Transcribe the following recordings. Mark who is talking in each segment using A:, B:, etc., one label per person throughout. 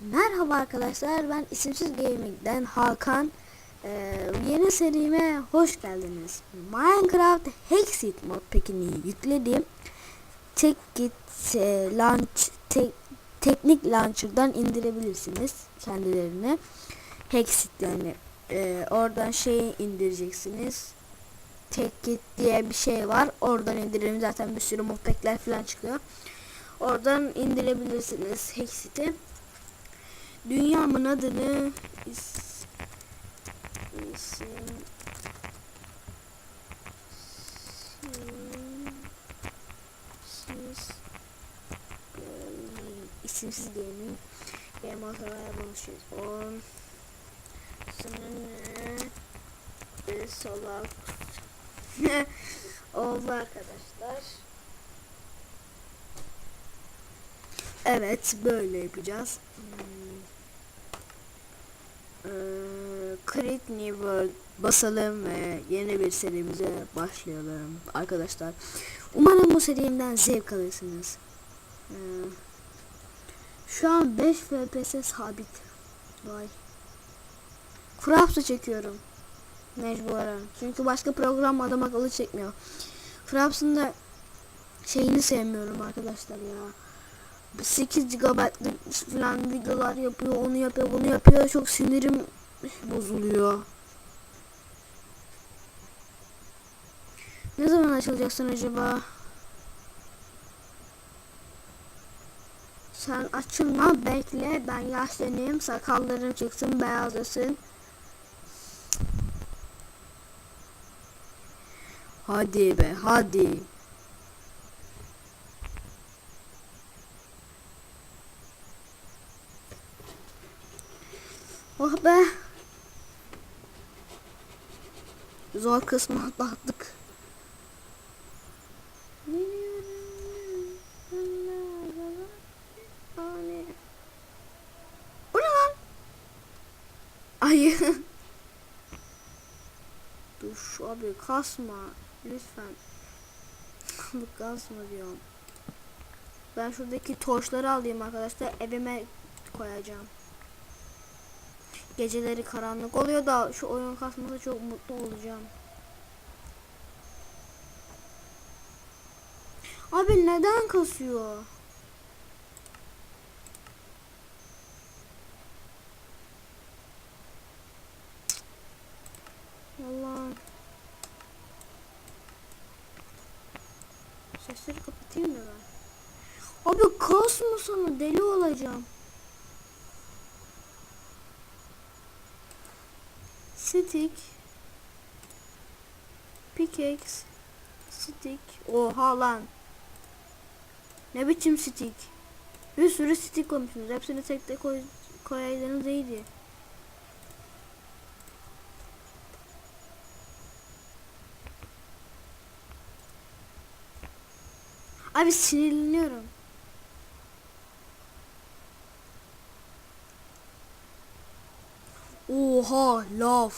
A: Merhaba arkadaşlar ben isimsiz gaming'den Hakan. Ee, yeni serime hoş geldiniz. Minecraft Hexit mod pack'ini yükledim. Tek git e, launch tek, teknik launcher'dan indirebilirsiniz kendilerini Hexit yani Ee, oradan şeyi indireceksiniz. Tek git diye bir şey var oradan indirelim zaten bir sürü mod pack'ler falan çıkıyor. Oradan indirebilirsiniz Hexit'i Dünyamın adını is, isim, isimsiz gaming, isimsiz gaming game otoraya buluşuyoruz. On bir salak oldu arkadaşlar. Evet böyle yapacağız. Hmm. Ee, Create New World basalım ve yeni bir serimize başlayalım arkadaşlar. Umarım bu serimden zevk alırsınız. Ee, şu an 5 FPS sabit. Vay. Fraps'ı çekiyorum. Mecburen. Çünkü başka program adam akıllı çekmiyor. Fraps'ın da şeyini sevmiyorum arkadaşlar ya. 8 GB'lık falan videolar yapıyor, onu yapıyor, bunu yapıyor. Çok sinirim bozuluyor. Ne zaman açılacaksın acaba? Sen açılma, bekle. Ben yaşlanayım, sakallarım çıksın, beyazlasın. Hadi be, hadi. Oh be. Zor kısmı atlattık. Bu ne lan? Ay. Dur şu abi kasma. Lütfen. Bu kasma diyorum. Ben şuradaki torçları alayım arkadaşlar. Evime koyacağım. Geceleri karanlık oluyor da şu oyun kasması çok mutlu olacağım. Abi neden kasıyor? Allah. Sesleri kapatayım da ben. Abi kasma sana deli olacağım. Stick. Pickaxe. Stick. Oha lan. Ne biçim stick? Bir sürü stick koymuşsunuz. Hepsini tek tek koy koyaydınız iyiydi. Abi sinirleniyorum Oha lav.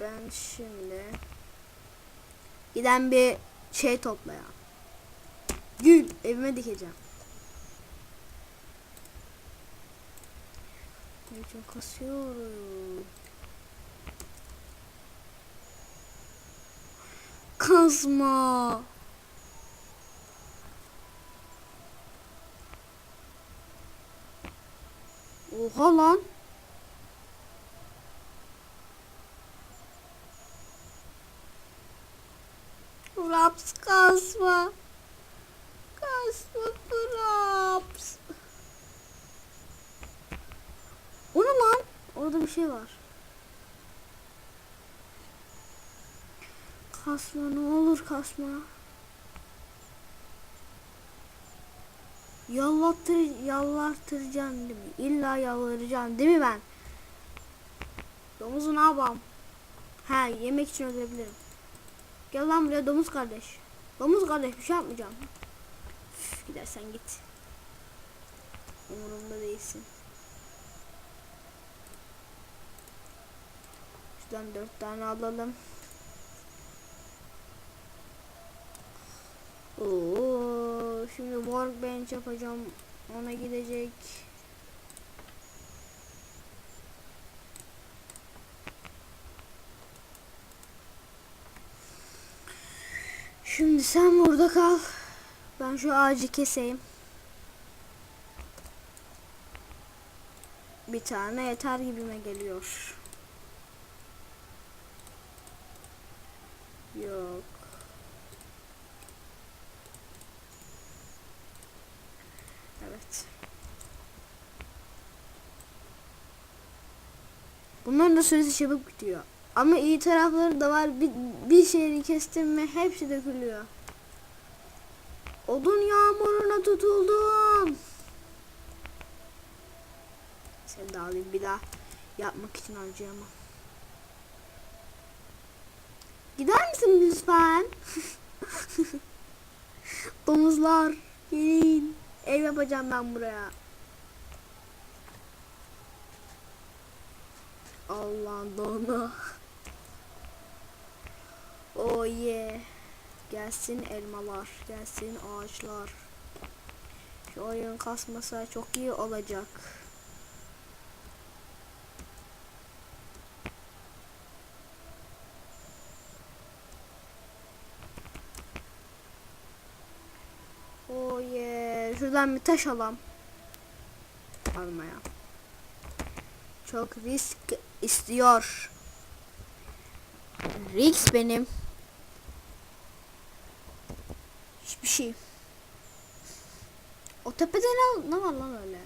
A: Ben şimdi giden bir şey toplayan. Gül evime dikeceğim. Neyse kasıyorum. Kazma. Oha lan. Raps kasma. Kasma Raps. O ne lan? Orada bir şey var. Kasma ne olur kasma. Yallattır, yalvartıracaksın değil mi? İlla yalvaracaksın değil mi ben? Domuzu ne yapalım? He yemek için öldürebilirim. Gel lan buraya domuz kardeş. Domuz kardeş bir şey yapmayacağım. Üf, gidersen git. Umurumda değilsin. Şuradan dört tane alalım. Oo, şimdi workbench yapacağım. Ona gidecek. Şimdi sen burada kal. Ben şu ağacı keseyim. Bir tane yeter gibime geliyor. Yok. Evet. Bunların da süresi çabuk bitiyor. Ama iyi tarafları da var. Bir, bir şeyi kestim mi hepsi dökülüyor. Odun yağmuruna tutuldum. Seni de alayım bir daha yapmak için harcayamam. Gider misin lütfen? Domuzlar gelin. Ev yapacağım ben buraya. Allah'ın donu. Oh yeah. Gelsin elmalar, gelsin ağaçlar. Şu oyun kasmasa çok iyi olacak. Oh yeah. Şuradan bir taş alam. Almaya. Çok risk istiyor. Risk benim. Hiçbir şey. O tepede ne, ne var lan öyle?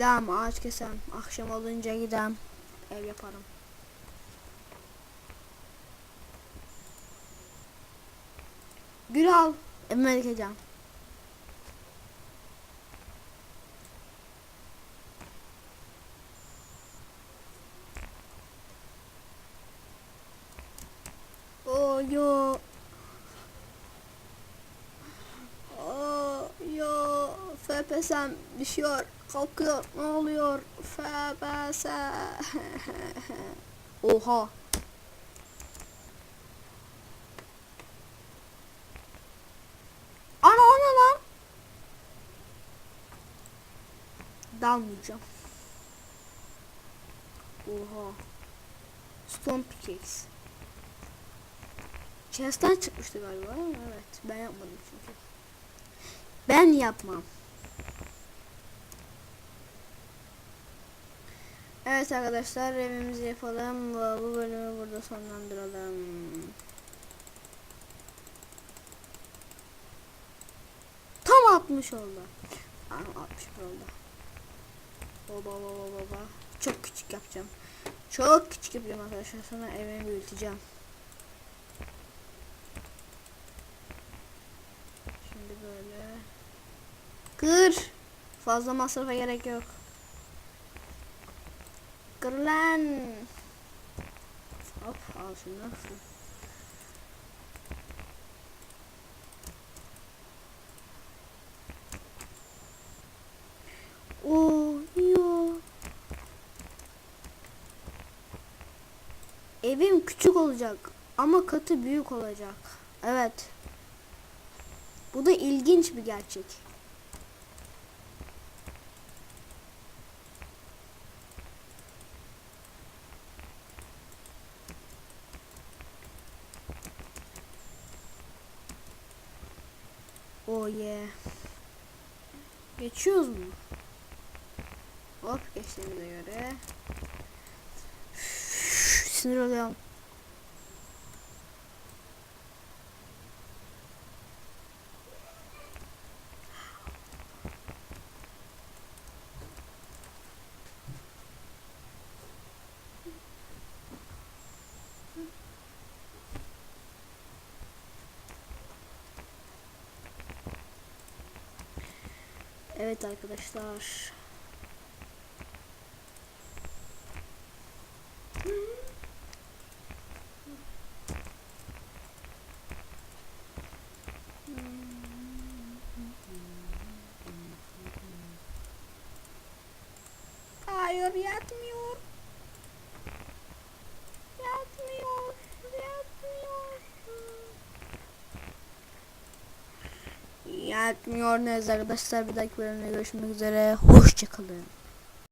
A: Gidem ağaç kesem. Akşam olunca gidem. Ev yaparım. Gül al. Evime dikeceğim. Oh yo. Oh yo. FPS'm düşüyor. Kalkıyor. Ne oluyor? FPS. Oha. Ana o ne lan? Dalmayacağım. Oha. Stone pickaxe. Chest'ten çıkmıştı galiba. Evet. Ben yapmadım çünkü. Ben yapmam. Evet arkadaşlar evimizi yapalım. Bu bölümü burada sonlandıralım. Tam 60 oldu. Aa, 61 oldu. Baba baba baba. Çok küçük yapacağım. Çok küçük yapacağım arkadaşlar. Sonra evimi büyüteceğim. Şimdi böyle. Kır. Fazla masrafa gerek yok. Kır lan. Hop al şunu. Oo, yo. Evim küçük olacak ama katı büyük olacak. Evet. Bu da ilginç bir gerçek. Oh yeah. Geçiyoruz mu? Hop geçtiğimize göre. Üf, Sinir oluyorum. Evet arkadaşlar. Yatmıyor neyse arkadaşlar bir dahaki bölümde görüşmek üzere. Hoşçakalın.